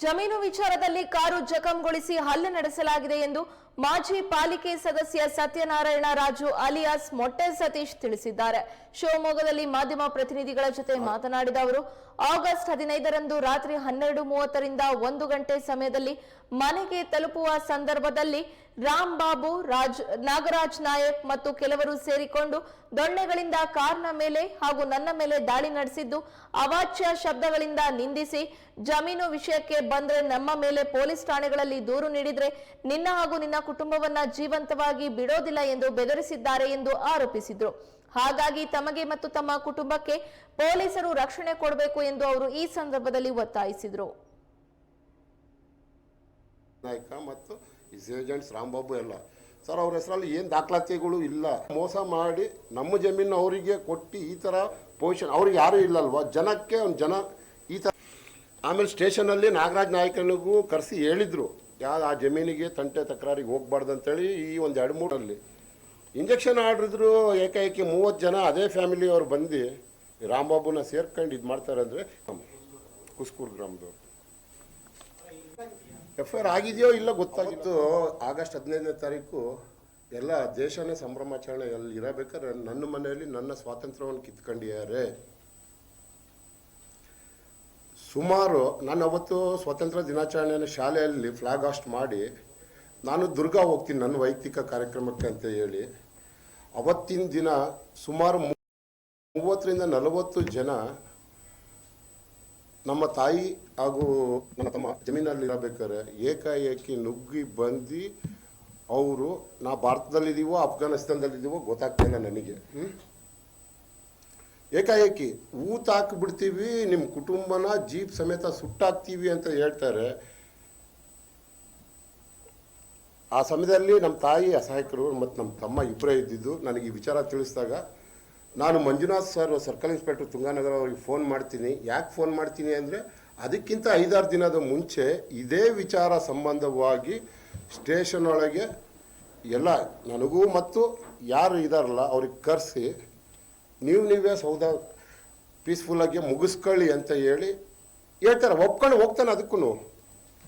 ಜಮೀನು ವಿಚಾರದಲ್ಲಿ ಕಾರು ಜಖಂಗೊಳಿಸಿ ಹಲ್ಲೆ ನಡೆಸಲಾಗಿದೆ ಎಂದು ಮಾಜಿ ಪಾಲಿಕೆ ಸದಸ್ಯ ಸತ್ಯನಾರಾಯಣ ರಾಜು ಅಲಿಯಾಸ್ ಮೊಟ್ಟೆ ಸತೀಶ್ ತಿಳಿಸಿದ್ದಾರೆ. ಶಿವಮೊಗ್ಗದಲ್ಲಿ ಮಾಧ್ಯಮ ಪ್ರತಿನಿಧಿಗಳ ಜೊತೆ ಮಾತನಾಡಿದ ಅವರು, ಆಗಸ್ಟ್ ಹದಿನೈದರಂದು ರಾತ್ರಿ ಹನ್ನೆರಡು ಮೂವತ್ತರಿಂದ ಒಂದು ಗಂಟೆ ಸಮಯದಲ್ಲಿ ಮನೆಗೆ ತಲುಪುವ ಸಂದರ್ಭದಲ್ಲಿ ರಾಮ್ ಬಾಬು, ರಾಜ್, ನಾಗರಾಜ್ ನಾಯಕ್ ಮತ್ತು ಕೆಲವರು ಸೇರಿಕೊಂಡು ದೊಣ್ಣೆಗಳಿಂದ ಕಾರ್ನ ಮೇಲೆ ಹಾಗೂ ನನ್ನ ಮೇಲೆ ದಾಳಿ ನಡೆಸಿದ್ದು ಅವಾಚ್ಯ ಶಬ್ದಗಳಿಂದ ನಿಂದಿಸಿ ಜಮೀನು ವಿಷಯಕ್ಕೆ ಬಂದ್ರೆ ನಮ್ಮ ಮೇಲೆ ಪೊಲೀಸ್ ಠಾಣೆಗಳಲ್ಲಿ ದೂರು ನೀಡಿದ್ರೆ ನಿನ್ನ ಹಾಗೂ ನಿನ್ನ ಕುಟುಂಬವನ್ನ ಜೀವಂತವಾಗಿ ಬಿಡೋದಿಲ್ಲ ಎಂದು ಬೆದರಿಸಿದ್ದಾರೆ ಎಂದು ಆರೋಪಿಸಿದ್ರು. ಹಾಗಾಗಿ ತಮಗೆ ಮತ್ತು ತಮ್ಮ ಕುಟುಂಬಕ್ಕೆ ಪೊಲೀಸರು ರಕ್ಷಣೆ ಕೊಡಬೇಕು ಎಂದು ಅವರು ಈ ಸಂದರ್ಭದಲ್ಲಿ ಒತ್ತಾಯಿಸಿದ್ರು. ನಾಯಕ ಮತ್ತು ಏಜೆಂಟ್ಸ್ ರಾಂಬಾಬು ಎಲ್ಲ. ಸರ್, ಅವ್ರ ಹೆಸರಲ್ಲಿ ಏನು ದಾಖಲಾತಿಗಳು ಇಲ್ಲ. ಮೋಸ ಮಾಡಿ ನಮ್ಮ ಜಮೀನು ಅವರಿಗೆ ಕೊಟ್ಟು ಈ ಥರ ಪೊಸಿಷನ್ ಅವ್ರಿಗೆ ಯಾರೂ ಇಲ್ಲಲ್ವಾ? ಜನಕ್ಕೆ ಒಂದು ಜನ ಈ ಥರ ಆಮೇಲೆ ಸ್ಟೇಷನಲ್ಲಿ ನಾಗರಾಜ್ ನಾಯಕನಿಗೂ ಕರೆಸಿ ಹೇಳಿದರು. ಯಾವ್ದು ಆ ಜಮೀನಿಗೆ ತಂಟೆ ತಕರಾರಿಗೆ ಹೋಗ್ಬಾರ್ದು ಅಂತೇಳಿ ಈ ಒಂದು ಎರಡು ಮೂರಲ್ಲಿ ಇಂಜೆಕ್ಷನ್ ಆಡಿದ್ರು ಏಕಾಏಕಿ ಮೂವತ್ತು ಜನ ಅದೇ ಫ್ಯಾಮಿಲಿಯವರು ಬಂದು ರಾಂಬಾಬುನ ಸೇರ್ಕೊಂಡು ಇದು ಮಾಡ್ತಾರೆ ಅಂದರೆ ಕುಸ್ಕೂರು ಗ್ರಾಮದವ್ರು. ಎಫ್ ಐ ಆರ್ ಆಗಿದೆಯೋ ಇಲ್ಲ ಗೊತ್ತಾಗಿತ್ತು ಆಗಸ್ಟ್ ಹದಿನೈದನೇ ತಾರೀಕು ಎಲ್ಲ ದೇಶನೇ ಸಂಭ್ರಮಾಚರಣೆ ಅಲ್ಲಿ ಇರಬೇಕಾದ್ರೆ ನನ್ನ ಮನೆಯಲ್ಲಿ ನನ್ನ ಸ್ವಾತಂತ್ರ್ಯವನ್ನು ಕಿತ್ಕೊಂಡಿದ್ದಾರೆ. ಸುಮಾರು ನಾನು ಅವತ್ತು ಸ್ವಾತಂತ್ರ್ಯ ದಿನಾಚರಣೆಯನ್ನು ಶಾಲೆಯಲ್ಲಿ ಫ್ಲಾಗ್ ಹಾಸ್ಟ್ ಮಾಡಿ, ನಾನು ದುರ್ಗಾ ಹೋಗ್ತೀನಿ ನನ್ನ ವೈಯಕ್ತಿಕ ಕಾರ್ಯಕ್ರಮಕ್ಕೆ ಅಂತ ಹೇಳಿ, ಅವತ್ತಿನ ದಿನ ಸುಮಾರು ಮೂವತ್ತರಿಂದ ನಲವತ್ತು ಜನ ನಮ್ಮ ತಾಯಿ ಹಾಗೂ ನನ್ನ ತಮ್ಮ ಜಮೀನಲ್ಲಿ ಇರಬೇಕಾದ್ರೆ ಏಕಾಏಕಿ ನುಗ್ಗಿ ಬಂದು ಅವರು, ನಾ ಭಾರತದಲ್ಲಿದ್ದೀವೋ ಅಫ್ಘಾನಿಸ್ತಾನದಲ್ಲಿದ್ದೀವೋ ಗೊತ್ತಾಗ್ತಾ ಇಲ್ಲ ನನಗೆ? ಏಕಾಏಕಿ ಊತ ಹಾಕಿಬಿಡ್ತೀವಿ ನಿಮ್ಮ ಕುಟುಂಬನ ಜೀಪ್ ಸಮೇತ ಸುಟ್ಟಾಕ್ತೀವಿ ಅಂತ ಹೇಳ್ತಾರೆ. ಆ ಸಮಯದಲ್ಲಿ ನಮ್ಮ ತಾಯಿ ಅಸಹಾಯಕರು ಮತ್ತು ನಮ್ಮ ತಮ್ಮ ಇಬ್ಬರೇ ಇದ್ದಿದ್ದು. ನನಗೆ ಈ ವಿಚಾರ ತಿಳಿಸಿದಾಗ, ನಾನು Manjunath sir circle inspector Tunganagar ಅವರಿಗೆ ಫೋನ್ ಮಾಡ್ತೀನಿ. ಯಾಕೆ ಫೋನ್ ಮಾಡ್ತೀನಿ ಅಂದರೆ, ಅದಕ್ಕಿಂತ ಐದಾರು ದಿನದ ಮುಂಚೆ ಇದೇ ವಿಚಾರ ಸಂಬಂಧವಾಗಿ ಸ್ಟೇಷನ್ ಒಳಗೆ ಎಲ್ಲ ನನಗೂ ಮತ್ತು ಯಾರು ಇದಾರಲ್ಲ, ಅವ್ರಿಗೆ ಕರೆಸಿ ನೀವು ನೀವೇ ಸೌದ ಪೀಸ್ಫುಲ್ಲಾಗಿ ಮುಗಿಸ್ಕೊಳ್ಳಿ ಅಂತ ಹೇಳಿ ಹೇಳ್ತಾರೆ. ಒಪ್ಕೊಂಡು ಹೋಗ್ತಾನೆ ಅದಕ್ಕೂ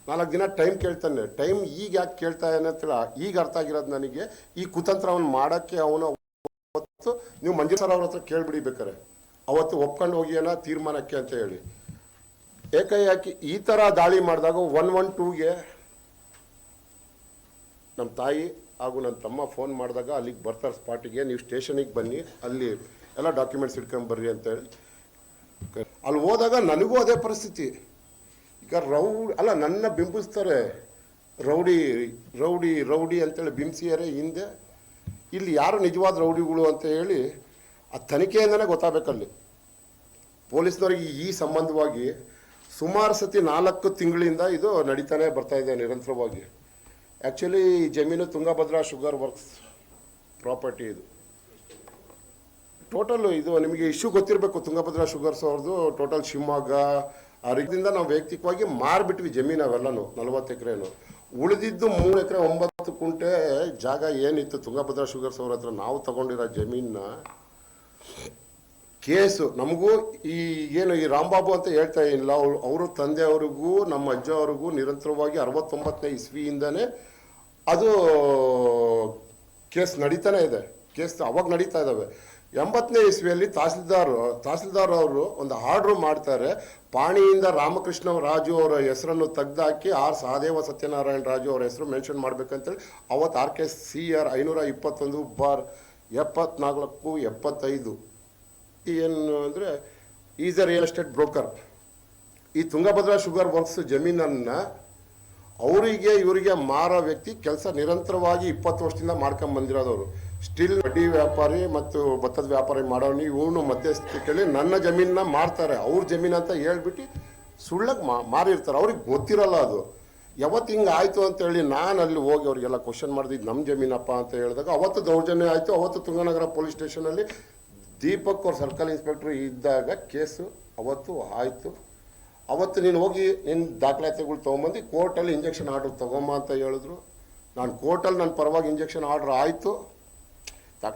ನಾಲ್ಕು ದಿನ ಟೈಮ್ ಕೇಳ್ತಾನೆ. ಟೈಮ್ ಈಗ ಯಾಕೆ ಕೇಳ್ತಾ ಏನಂತ ಈಗ ಅರ್ಥ ಆಗಿರೋದು ನನಗೆ, ಈ ಕುತಂತ್ರವನ್ನು ಮಾಡೋಕ್ಕೆ ಅವನು ಅವತ್ತು ನೀವು ಮಂಜು ಸರ್ ಅವ್ರ ಹತ್ರ ಕೇಳಿಬಿಡಿ ಬೇಕಾರೆ. ಅವತ್ತು ಒಪ್ಕೊಂಡು ಹೋಗಿ ಏನೋ ತೀರ್ಮಾನಕ್ಕೆ ಅಂತ ಹೇಳಿ. ಏಕಾಏಕಿ ಈ ಥರ ದಾಳಿ ಮಾಡಿದಾಗ ಒನ್ ಒನ್ ಟೂಗೆ ನಮ್ಮ ತಾಯಿ ಹಾಗೂ ನನ್ನ ತಮ್ಮ ಫೋನ್ ಮಾಡಿದಾಗ ಅಲ್ಲಿಗೆ ಬರ್ತಾರೆ ಸ್ಪಾಟಿಗೆ ನೀವು ಸ್ಟೇಷನಿಗೆ ಬನ್ನಿ. ಅಲ್ಲಿ ಎಲ್ಲ ಡಾಕ್ಯುಮೆಂಟ್ಸ್ ಇಟ್ಕೊಂಡು ಬರ್ರಿ ಅಂತೇಳಿ. ಅಲ್ಲಿ ಹೋದಾಗ ನನಗೂ ಅದೇ ಪರಿಸ್ಥಿತಿ. ಈಗ ರೌಡ್, ಅಲ್ಲ, ನನ್ನ ಬಿಂಬಿಸ್ತಾರೆ ರೌಡಿ ರೌಡಿ ರೌಡಿ ಅಂತೇಳಿ ಬಿಂಬಿಸಿಯರೇ ಹಿಂದೆ. ಇಲ್ಲಿ ಯಾರು ನಿಜವಾದ ರೌಡಿಗಳು ಅಂತ ಹೇಳಿ ಆ ತನಿಖೆಯಿಂದನೇ ಗೊತ್ತಾಗಬೇಕಲ್ಲಿ ಪೊಲೀಸ್ನವ್ರಿಗೆ ಈ ಸಂಬಂಧವಾಗಿ ಸುಮಾರು ಸತಿ ನಾಲ್ಕು ತಿಂಗಳಿಂದ ಇದು ನಡೀತಾನೆ ಬರ್ತಾ ಇದೆ ನಿರಂತರವಾಗಿ. ಆ್ಯಕ್ಚುಲಿ ಜಮೀನು ತುಂಗಭದ್ರಾ ಶುಗರ್ ವರ್ಕ್ಸ್ ಪ್ರಾಪರ್ಟಿ ಇದು. ಟೋಟಲ್ ಇದು ನಿಮಗೆ ಇಶ್ಯೂ ಗೊತ್ತಿರಬೇಕು, ತುಂಗಭದ್ರಾ ಶುಗರ್ಸ್ ಅವ್ರದ್ದು ಟೋಟಲ್ ಶಿವಮೊಗ್ಗ, ಆ ರೀತಿಯಿಂದ ನಾವು ವೈಯಕ್ತಿಕವಾಗಿ ಮಾರ್ಬಿಟ್ವಿ ಜಮೀನು ಅವೆಲ್ಲನು ನಲವತ್ತು ಎಕರೆನು. ಉಳಿದಿದ್ದು ಮೂರು ಎಕರೆ ಒಂಬತ್ತು ಕುಂಟೆ ಜಾಗ ಏನಿತ್ತು ತುಂಗಭದ್ರಾ ಶುಗರ್ಸ್ ಅವ್ರ ಹತ್ರ ನಾವು ತಗೊಂಡಿರೋ ಜಮೀನ ಕೇಸು. ನಮಗೂ ಈ ಏನು ಈ ರಾಂಬಾಬು ಅಂತ ಹೇಳ್ತಾ ಇಲ್ಲ ಅವ್ರು ಅವರು ತಂದೆಯವ್ರಿಗೂ, ನಮ್ಮ ಅಜ್ಜ ಅವ್ರಿಗೂ ನಿರಂತರವಾಗಿ ಅರವತ್ತೊಂಬತ್ತನೇ ಇಸ್ವಿಯಿಂದನೇ ಅದು ಕೇಸ್ ನಡೀತಾನೆ ಇದೆ. ಕೇಸ್ ಅವಾಗ ನಡೀತಾ ಇದ್ದಾವೆ ಎಂಬತ್ತನೇ ಇಸ್ವಿಯಲ್ಲಿ ತಹಸೀಲ್ದಾರ್ ತಹಸೀಲ್ದಾರ್ ಅವರು ಒಂದು ಆರ್ಡ್ರ್ ಮಾಡ್ತಾರೆ. ಪಾಣಿಯಿಂದ ರಾಮಕೃಷ್ಣ ರಾಜು ಅವರ ಹೆಸರನ್ನು ತೆಗ್ದಾಕಿ ಆರ್ ಸಹದೇವ ಸತ್ಯನಾರಾಯಣ ರಾಜು ಅವರ ಹೆಸರು ಮೆನ್ಷನ್ ಮಾಡ್ಬೇಕಂತೇಳಿ ಅವತ್ತು ಆರ್ ಕೆ ಸಿ ಆರ್ ಐನೂರ ಇಪ್ಪತ್ತೊಂದು ಬಾರ್ ಎಪ್ಪತ್ನಾಲ್ಕು, ಎಪ್ಪತ್ತೈದು. ಏನು ಅಂದರೆ is a real estate broker ಈ ತುಂಗಭದ್ರಾ ಶುಗರ್ ವರ್ಕ್ಸ್ ಜಮೀನನ್ನು ಅವರಿಗೆ, ಇವರಿಗೆ ಮಾರೋ ವ್ಯಕ್ತಿ ಕೆಲಸ ನಿರಂತರವಾಗಿ ಇಪ್ಪತ್ತು ವರ್ಷದಿಂದ ಮಾಡ್ಕೊಂಡು ಬಂದಿರೋದವರು ಸ್ಟಿಲ್ ಬಡ್ಡಿ ವ್ಯಾಪಾರಿ ಮತ್ತು ಭತ್ತದ ವ್ಯಾಪಾರಿ ಮಾಡೋನು ಇವನು ಮಧ್ಯಸ್ಥಿಕೆಯಲ್ಲಿ ನನ್ನ ಜಮೀನನ್ನ ಮಾರ್ತಾರೆ. ಅವ್ರ ಜಮೀನು ಅಂತ ಹೇಳ್ಬಿಟ್ಟು ಸುಳ್ಳಕ್ಕೆ ಮಾ, ಮಾರಿರ್ತಾರೆ. ಅವ್ರಿಗೆ ಗೊತ್ತಿರಲ್ಲ ಅದು. ಯಾವತ್ತು ಹಿಂಗೆ ಆಯಿತು ಅಂತೇಳಿ ನಾನು ಅಲ್ಲಿ ಹೋಗಿ ಅವರಿಗೆಲ್ಲ ಕ್ವಶನ್ ಮಾಡಿದ್ದು ನಮ್ಮ ಜಮೀನಪ್ಪ ಅಂತ ಹೇಳಿದಾಗ ಅವತ್ತು ದೌರ್ಜನ್ಯ ಆಯಿತು. ಅವತ್ತು ತುಂಗನಗರ ಪೊಲೀಸ್ ಸ್ಟೇಷನಲ್ಲಿ ದೀಪಕ್ ಅವ್ರ ಸರ್ಕಲ್ ಇನ್ಸ್ಪೆಕ್ಟ್ರ್ ಇದ್ದಾಗ ಕೇಸು ಅವತ್ತು ಆಯಿತು. ಅವತ್ತು ನೀನು ಹೋಗಿ ನಿನ್ನ ದಾಖಲಾತಿಗಳು ತೊಗೊಂಬಂದು ಕೋರ್ಟಲ್ಲಿ ಇಂಜೆಕ್ಷನ್ ಆರ್ಡ್ರ್ ತೊಗೊಂಬ ಅಂತ ಹೇಳಿದ್ರು. ನಾನು ಕೋರ್ಟಲ್ಲಿ ನನ್ನ ಪರವಾಗಿ ಇಂಜೆಕ್ಷನ್ ಆರ್ಡ್ರ್ ಆಯಿತು.